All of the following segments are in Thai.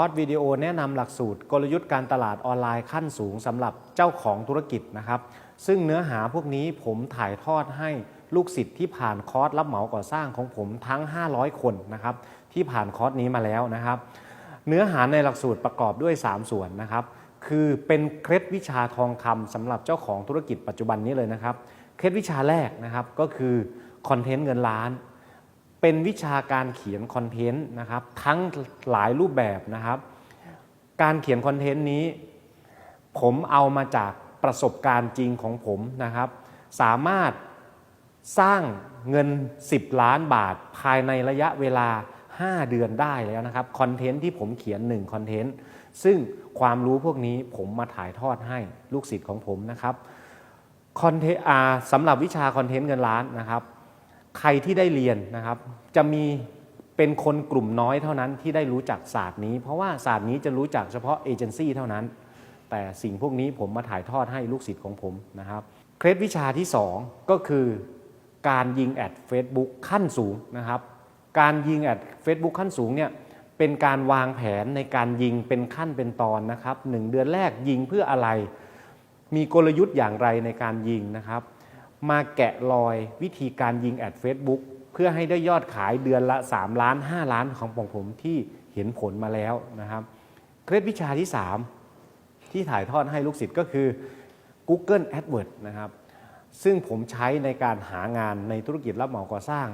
อร์สวิดีโอแนะนำหลักสูตร กลยุทธ์การตลาดออนไลน์ขั้นสูงสำหรับเจ้าของธุรกิจนะครับ ซึ่งเนื้อหาพวกนี้ผมถ่ายทอดให้ลูกศิษย์ที่ผ่านคอร์สรับเหมาก่อสร้างของผมทั้ง 500 คนนะครับที่ผ่านคอร์สนี้มาแล้วนะครับ เนื้อหาในหลักสูตรประกอบด้วย 3 ส่วนนะครับ คือเป็นเคล็ดวิชาทองคำสำหรับเจ้าของธุรกิจปัจจุบันนี้เลยนะครับ เคล็ดวิชาแรกนะครับก็คือคอนเทนต์เงินล้าน เป็นวิชาการเขียนคอนเทนต์นะครับ ทั้งหลายรูปแบบนะครับ การเขียนคอนเทนต์นี้ ผมเอามาจากประสบการณ์จริงของผมนะครับ สามารถสร้างเงิน 10 ล้านบาทภายในระยะเวลา 5 เดือนได้แล้วนะครับคอนเทนต์ที่ผมเขียน1คอนเทนต์ซึ่งความรู้พวกนี้ผมมาถ่ายทอดให้ลูกศิษย์ของผมนะครับคอนเทนต์สำหรับวิชาคอนเทนต์เงินล้านนะครับ ใครที่ได้เรียนนะครับ จะมีเป็นคนกลุ่มน้อยเท่านั้นที่ได้รู้จักศาสตร์นี้ เพราะว่าศาสตร์นี้จะรู้จักเฉพาะเอเจนซี่เท่านั้น แต่สิ่งพวกนี้ผมมาถ่ายทอดให้ลูกศิษย์ของผมนะครับ เคล็ดวิชาที่ 2 ก็คือการยิงแอด Facebook ขั้นสูงนะครับ การยิงแอด Facebook ขั้นสูงเนี่ยเป็นการวางแผนในการยิงเป็นขั้นเป็นตอนนะครับหนึ่งเดือนแรกยิงเพื่ออะไร มีกลยุทธ์อย่างไรในการยิงนะครับ มาแกะรอยวิธีการยิงแอด Facebook เพื่อให้ได้ยอดขายเดือนละ 3 ล้าน 5 ล้านของผมผมที่เห็นผลมาแล้วนะครับ เคล็ดวิชาที่ 3 ที่ถ่ายทอดให้ลูกศิษย์ก็คือ Google AdWords นะครับ ซึ่งผมใช้ในการหางานในธุรกิจรับเหมาก่อสร้าง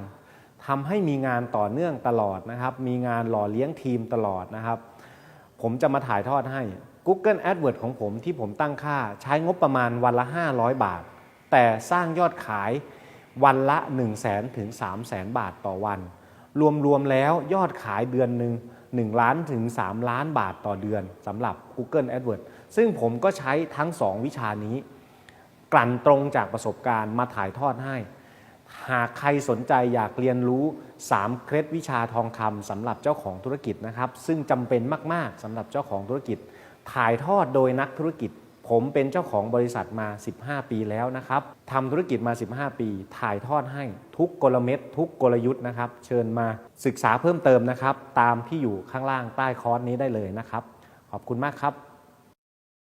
ทำให้มีงานต่อเนื่องตลอดนะครับ มีงานหล่อเลี้ยงทีมตลอดนะครับ ผมจะมาถ่ายทอดให้ Google AdWords ของผมที่ผมตั้งค่าใช้งบประมาณวันละ 500 บาท แต่สร้างยอดขายวันละ 1 0 0 0 0แถึง3 0 0แสนบาทต่อวัน รวมๆแล้วยอดขายเดือนหนึ่ง1ล้านถึง 3 ล้านบาทต่อเดือนสำหรับ Google AdWords ซึ่งผมก็ใช้ทั้ง 2 วิชานี้ กลั่นตรงจากประสบการณ์มาถ่ายทอดให้ หากใครสนใจอยากเรียนรู้ 3 เคล็ดวิชาทองคำสำหรับเจ้าของธุรกิจนะครับ ซึ่งจำเป็นมาก ๆสำหรับเจ้าของธุรกิจ ถ่ายทอดโดยนักธุรกิจ ผมเป็นเจ้าของบริษัทมา 15 ปีแล้วนะครับทำธุรกิจมา 15 ปี ถ่ายทอดให้ทุกกลเม็ดทุกกลยุทธ์นะครับ เชิญมาศึกษาเพิ่มเติมนะครับ ตามที่อยู่ข้างล่างใต้คอร์สนี้ได้เลยนะครับ ขอบคุณมากครับ